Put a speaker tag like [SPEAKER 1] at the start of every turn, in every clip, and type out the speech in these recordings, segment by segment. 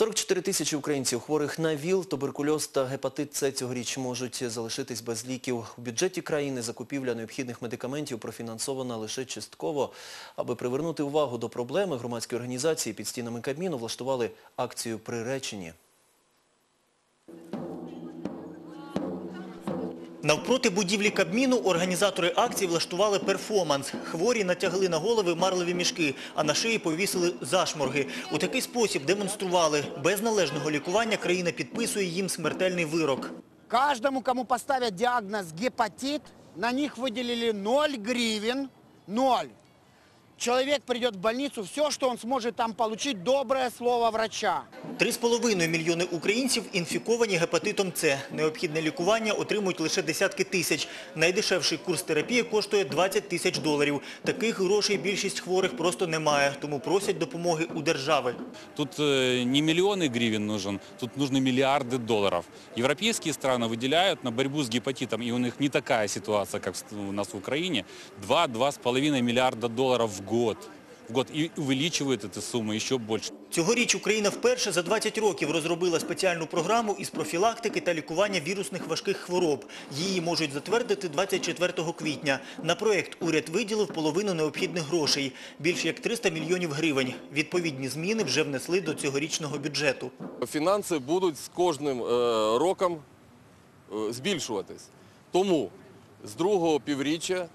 [SPEAKER 1] 44 тисячі українців, хворих на ВІЛ, туберкульоз та гепатит С цьогоріч можуть залишитись без ліків. У бюджеті країни закупівля необхідних медикаментів профінансована лише частково. Аби привернути увагу до проблеми, громадські організації під стінами Кабміну влаштували акцію «Приречені».
[SPEAKER 2] Навпроти будівлі Кабміну організатори акції влаштували перформанс. Хворі натягли на голови марливі мішки, а на шиї повісили зашморги. У такий спосіб демонстрували. Без належного лікування країна підписує їм смертельний вирок.
[SPEAKER 3] Кожному, кому поставлять діагноз гепатит, на них виділили 0 гривень. 0. Человек придет в больницу, все, что он сможет там получить, доброе слово врача.
[SPEAKER 2] Три з половиною мільйони українців інфіковані гепатитом С. Необхідне лікування отримують лише десятки тисяч. Найдешевший курс терапії коштує 20 тисяч доларів. Таких грошей більшість хворих просто немає, тому просять допомоги у держави.
[SPEAKER 4] Тут э, не миллионы гривен нужен, тут нужны миллиарды долларов. Европейские страны выделяют на борьбу с гепатитом, и у них не такая ситуация, как с- у нас в Украине, 2-2,5 миллиарда долларов в год. В год. И увеличивают эту сумму еще больше.
[SPEAKER 2] Цьогоріч Україна вперше за 20 років розробила спеціальну програму із профілактики та лікування вірусних важких хвороб. Її можуть затвердити 24 квітня. На проєкт уряд виділив половину необхідних грошей – більш як 300 мільйонів гривень. Відповідні зміни вже внесли до цьогорічного бюджету.
[SPEAKER 5] Фінанси будуть з кожним е, роком е, збільшуватись. Тому з другого півріччя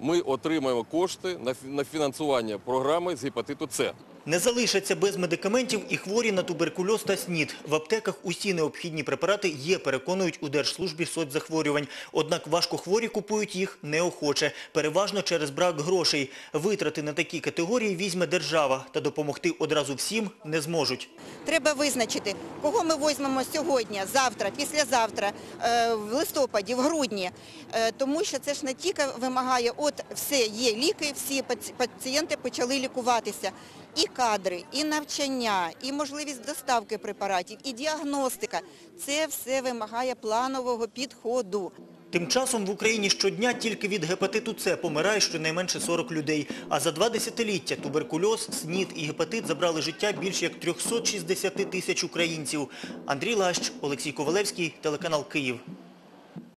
[SPEAKER 5] ми отримаємо кошти на фі- фінансування програми з гепатиту С.
[SPEAKER 2] Не залишаться без медикаментів і хворі на туберкульоз та СНІД. В аптеках усі необхідні препарати є, переконують у Держслужбі соцзахворювань. Однак важкохворі купують їх неохоче, переважно через брак грошей. Витрати на такі категорії візьме держава, та допомогти одразу всім не зможуть.
[SPEAKER 6] Треба визначити, кого ми візьмемо сьогодні, завтра, післязавтра, е, в листопаді, в грудні. Е, Тому що це ж не тільки вимагає, от все, є ліки, всі пацієнти почали лікуватися. І кадри, і навчання, і можливість доставки препаратів, і діагностика. Це все вимагає планового підходу.
[SPEAKER 2] Тим часом в Україні щодня тільки від гепатиту С помирає щонайменше 40 людей. А за два десятиліття туберкульоз, СНІД і гепатит забрали життя більш як 360 тисяч українців. Андрій Лащ, Олексій Ковалевський, телеканал Київ.